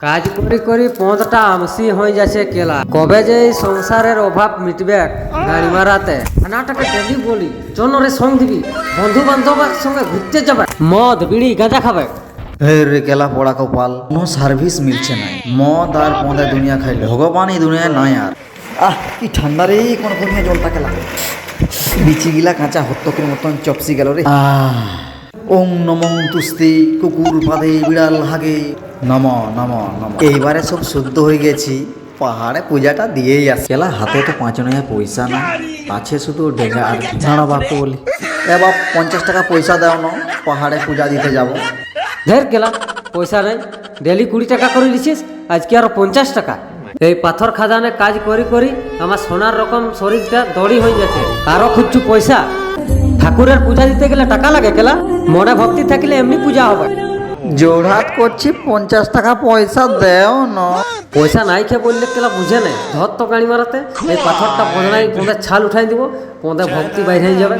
কাজ করি করি পথটা আমসি হয়ে যাচ্ছে কেলা। কবে যে এই সংসারের অভাব মিটবে গাড়ি মারাতে নাটাকে ডেলি বলি চল রে সঙ্গ দিবি বন্ধু বান্ধবের সঙ্গে ঘুরতে যাবে, মদ, বিড়ি, গাঁজা খাবে। রে কেলা পড়া কপাল, কোনো সার্ভিস মিলছে না মদ আর পদে দুনিয়া খাইলে ভগবান এই দুনিয়ায় নাই আর। আহ, কি ঠান্ডা রে, কোন কোন জলটা কেলা বিচি গিলা কাঁচা হত্যকের মতন চপসি গেল রে। আহ। ওম নম তুস্তি কুকুর পাদে বিড়াল হাগে। নম নম নম। এইবারে সব শুদ্ধ হয়ে গেছি। পাহাড়ে পূজাটা দিয়েই আসে কেলা হাতে তো পাঁচ নয়া পয়সা না। আছে শুধু ডেঙ্গা আর দাঁড়া বাপু বলি। এ বাপ, পঞ্চাশ টাকা পয়সা দাও না। পাহাড়ে পূজা দিতে যাব। ঢের গেলাম। পয়সা নেই। ডেলি কুড়ি টাকা করে নিছিস। আজকে আরও পঞ্চাশ টাকা। এই পাথর খাদানে কাজ করি করি আমার সোনার রকম শরীরটা দড়ি হয়ে গেছে। আরও খুঁজছু পয়সা? ঠাকুরের পূজা দিতে গেলে টাকা লাগে কেলা? মনে ভক্তি থাকলে এমনি পূজা হবে। জোড়হাত করছি পঞ্চাশ টাকা পয়সা দেও না। পয়সা নাই খেয়ে বললে কেলা বুঝে নেই ধর তো গাড়ি মারাতে এই পাথরটা পদনাই পদে ছাল উঠাই দিব পদে ভক্তি বাইরে হয়ে যাবে।